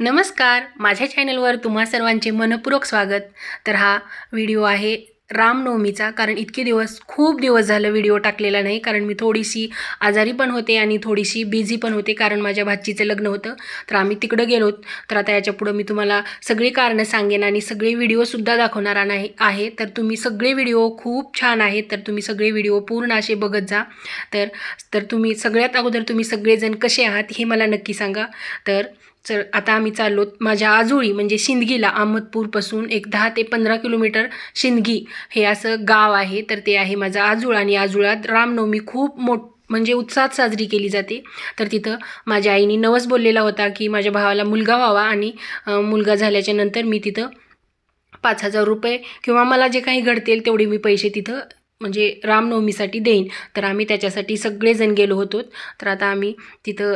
नमस्कार. माझ्या चॅनलवर तुम्हा सर्वांचे मनपूर्वक स्वागत. तर हा व्हिडिओ आहे रामनवमीचा कारण इतके दिवस खूप दिवस झालं व्हिडिओ टाकलेला नाही कारण मी थोडीशी आजारी पण होते आणि थोडीशी बिझी पण होते कारण माझ्या भाचीचं लग्न होतं. तर आम्ही तिकडं गेलो तर आता याच्यापुढं मी तुम्हाला सगळी कारणं सांगेन आणि सगळे व्हिडिओसुद्धा दाखवणार नाही आहे. तर तुम्ही सगळे व्हिडिओ खूप छान आहेत. तर तुम्ही सगळे व्हिडिओ पूर्ण असे बघत जा. तर तर तुम्ही सगळ्यात अगोदर तुम्ही सगळेजण कसे आहात हे मला नक्की सांगा. तर चल आता आम्ही चाललो माझ्या आजोळी म्हणजे शिंदगीला अहमदपूरपासून एक दहा ते पंधरा किलोमीटर शिंदगी. हे असं गाव आहे तर ते आहे माझं आजूळ आणि आजुळात रामनवमी खूप मोठ म्हणजे उत्साहात साजरी केली जाते. तर तिथं माझ्या आईने नवस बोललेला होता की माझ्या भावाला मुलगा व्हावा आणि मुलगा झाल्याच्यानंतर मी तिथं पाच हजार रुपये किंवा मला जे काही घडतील तेवढे मी पैसे तिथं म्हणजे रामनवमीसाठी देईन. तर आम्ही त्याच्यासाठी सगळेजण गेलो होतो. तर आता आम्ही तिथं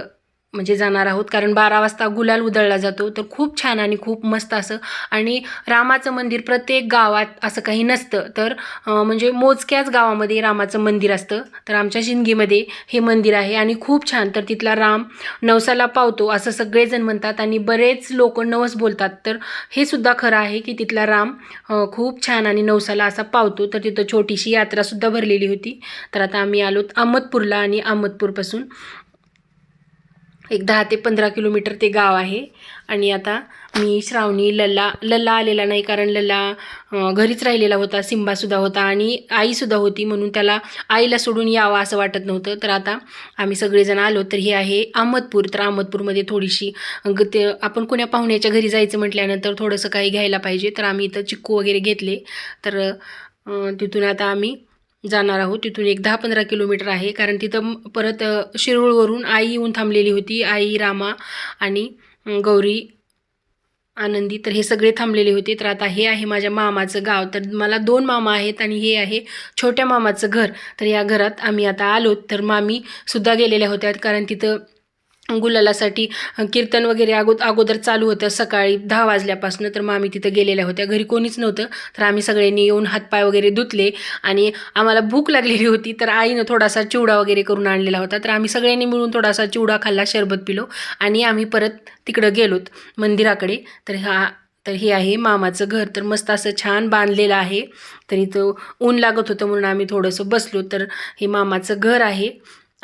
म्हणजे जाणार आहोत. कारण बारा वाजता गुलाल उधळला जातो. तर खूप छान आणि खूप मस्त असं. आणि रामाचं मंदिर प्रत्येक गावात असं काही नसतं. तर म्हणजे मोजक्याच गावामध्ये रामाचं मंदिर असतं. तर आमच्या शिंदगीमध्ये हे मंदिर आहे आणि खूप छान. तर तिथला राम नवसाला पावतो असं सगळेजण म्हणतात आणि बरेच लोक नवस बोलतात. तर हे सुद्धा खरं आहे की तिथला राम खूप छान आणि नवसाला असा पावतो. तर तिथं छोटीशी यात्रासुद्धा भरलेली होती. तर आता आम्ही आलोत अहमदपूरला आणि अहमदपूरपासून. एक दहा ते पंधरा किलोमीटर ते गाव आहे. आणि आता मी श्रावणी लल्ला लल्ला आलेला नाही कारण लल्ला घरीच राहिलेला होता सिंबासुद्धा होता आणि आईसुद्धा होती म्हणून त्याला आईला सोडून यावं असं वाटत नव्हतं. तर आता आम्ही सगळेजण आलो तर हे आहे अहमदपूर. तर अहमदपूरमध्ये थोडीशी ग ते आपण कोण्या पाहुण्याच्या घरी जायचं म्हटल्यानंतर थोडंसं काही घ्यायला पाहिजे. तर आम्ही इथं चिक्कू वगैरे घेतले. तर तिथून आता आम्ही जाणार आहोत. तिथून एक दहा पंधरा किलोमीटर आहे. कारण तिथं परत शिरूळवरून आई येऊन थांबलेली होती. आई रामा आणि गौरी आनंदी तर हे सगळे थांबलेले होते. तर आता हे आहे माझ्या मामाचं गाव. तर मला दोन मामा आहेत आणि हे आहे छोट्या मामाचं घर. तर या घरात आम्ही आता आलो तर मामी सुद्धा गेलेल्या होत्या. कारण तिथं गुलालासाठी कीर्तन वगैरे अगो अगोदर चालू होतं. सकाळी दहा वाजल्यापासून तर मग आम्ही तिथं गेलेल्या होत्या. घरी कोणीच नव्हतं. तर आम्ही सगळ्यांनी येऊन हातपाय वगैरे धुतले आणि आम्हाला भूक लागलेली होती. तर आईनं थोडासा चिवडा वगैरे करून आणलेला होता. तर आम्ही सगळ्यांनी मिळून थोडासा चिवडा खाल्ला शरबत पिलो आणि आम्ही परत तिकडं गेलोत मंदिराकडे. तर हा तर हे आहे मामाचं घर. तर मस्त असं छान बांधलेलं आहे. तर इथं ऊन लागत होतं म्हणून आम्ही थोडंसं बसलो. तर हे मामाचं घर आहे.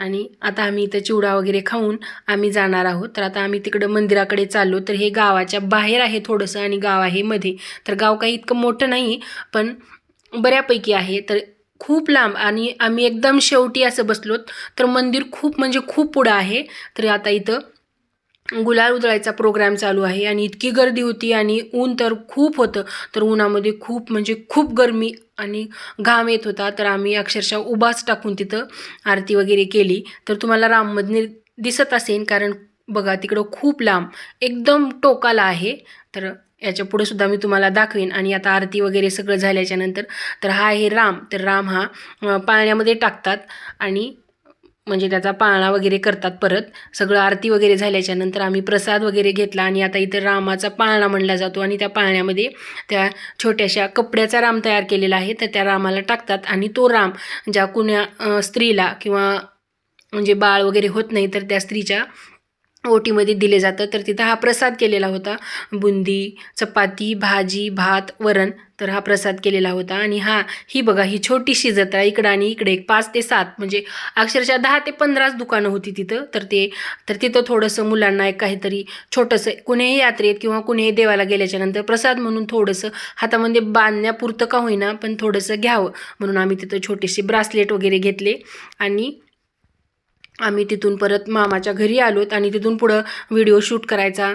आणि आता आम्ही इथं चिवडा वगैरे खाऊन आम्ही जाणार आहोत. तर आता आम्ही तिकडं मंदिराकडे चाललो तर हे गावाच्या बाहेर आहे थोडंसं आणि गाव आहे मध्ये तर गाव काही इतकं मोठं नाही पण बऱ्यापैकी आहे. तर खूप लांब आणि आम्ही एकदम शेवटी असं बसलोत तर मंदिर खूप म्हणजे खूप पुढं आहे. तर आता इथं गुलाल उधळायचा प्रोग्राम चालू आहे आणि इतकी गर्दी होती आणि ऊन तर खूप होतं. तर उन्हामध्ये खूप म्हणजे खूप गरमी आणि घाम येत होता. तर आम्ही अक्षरशः उभाच टाकून तिथं आरती वगैरे केली. तर तुम्हाला राम दिसत असेल कारण बघा तिकडं खूप लांब एकदम टोकाला आहे. तर याच्यापुढे सुद्धा मी तुम्हाला दाखवेन. आणि आता आरती वगैरे सगळं झाल्याच्यानंतर तर हा आहे राम. तर राम हा पाण्यामध्ये पाळण्यामध्ये टाकतात. आणि म्हणजे त्याचा पाळणा वगैरे करतात परत. सगळं आरती वगैरे झाल्याच्यानंतर आम्ही प्रसाद वगैरे घेतला आणि आता इथं रामाचा पाळणा म्हणला जातो आणि त्या पाळण्यामध्ये त्या छोट्याशा कपड्याचा राम तयार केलेला आहे तर त्या रामाला टाकतात आणि तो राम ज्या कुण्या स्त्रीला किंवा म्हणजे बाळ वगैरे होत नाही तर त्या स्त्रीच्या ओटीमध्ये दिले जातं. तर तिथं हा प्रसाद केलेला होता. बुंदी चपाती भाजी भात वरण तर हा प्रसाद केलेला होता. आणि हा ही बघा ही छोटीशी जत्रा इकडं आणि इकडे एक पाच ते सात म्हणजे अक्षरशः दहा ते पंधराच दुकानं होती तिथं. तर ते तर तिथं थोडंसं मुलांना एक काहीतरी छोटंसं कुणीही यात्रेत किंवा कुणीही देवाला गेल्याच्यानंतर प्रसाद म्हणून थोडंसं हातामध्ये बांधण्यापुरतं का होईना पण थोडंसं घ्यावं म्हणून आम्ही तिथं छोटेसे ब्रासलेट वगैरे घेतले. आणि आम्ही तिथून परत मामाच्या घरी आलोत आणि तिथून पुढं व्हिडिओ शूट करायचा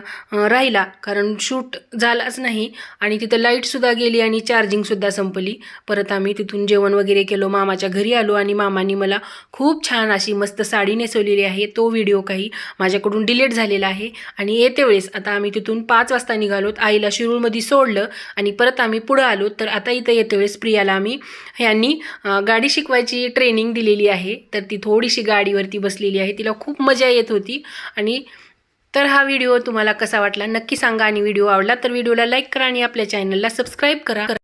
राहिला. कारण शूट झालाच नाही आणि तिथं लाईटसुद्धा गेली आणि चार्जिंगसुद्धा संपली. परत आम्ही तिथून जेवण वगैरे केलो मामाच्या घरी आलो आणि मामाने मला खूप छान अशी मस्त साडी नेसवलेली आहे. तो व्हिडिओ काही माझ्याकडून डिलीट झालेला आहे आणि येते वेळेस आता आम्ही तिथून पाच वाजता निघालोत. आईला शिरूळमध्ये सोडलं आणि परत आम्ही पुढं आलो तर आता इथं येते वेळेस प्रियाला आम्ही ह्यांनी गाडी शिकवायची ट्रेनिंग दिलेली आहे. तर ती थोडीशी गाडीवरती बस बसलेली आहे तिला खूप मजा येत होती. आणि तर हा व्हिडिओ तुम्हाला कसा वाटला नक्की सांगा. आणि व्हिडिओ आवडला तर व्हिडिओला लाईक करा आणि आपल्या चॅनलला सबस्क्राईब करा.